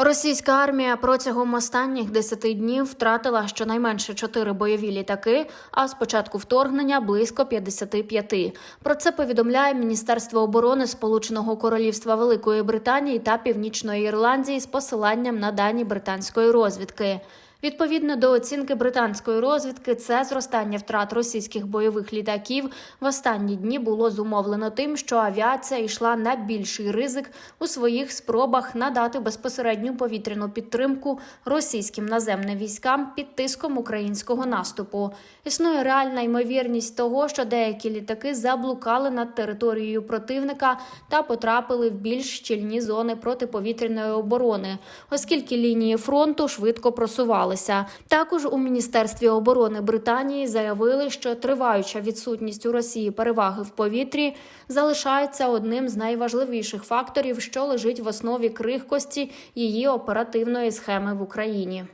Російська армія протягом останніх 10 днів втратила щонайменше 4 бойові літаки, а з початку вторгнення близько 55. Про це повідомляє Міністерство оборони Сполученого Королівства Великої Британії та Північної Ірландії з посиланням на дані британської розвідки. Відповідно до оцінки британської розвідки, це зростання втрат російських бойових літаків в останні дні було зумовлено тим, що авіація йшла на більший ризик у своїх спробах надати безпосередню повітряну підтримку російським наземним військам під тиском українського наступу. Існує реальна ймовірність того, що деякі літаки заблукали над територією противника та потрапили в більш щільні зони протиповітряної оборони, оскільки лінії фронту швидко просувалися. Також у міністерстві оборони Британії заявили, що триваюча відсутність у Росії переваги в повітрі залишається одним з найважливіших факторів, що лежить в основі крихкості її оперативної схеми в Україні.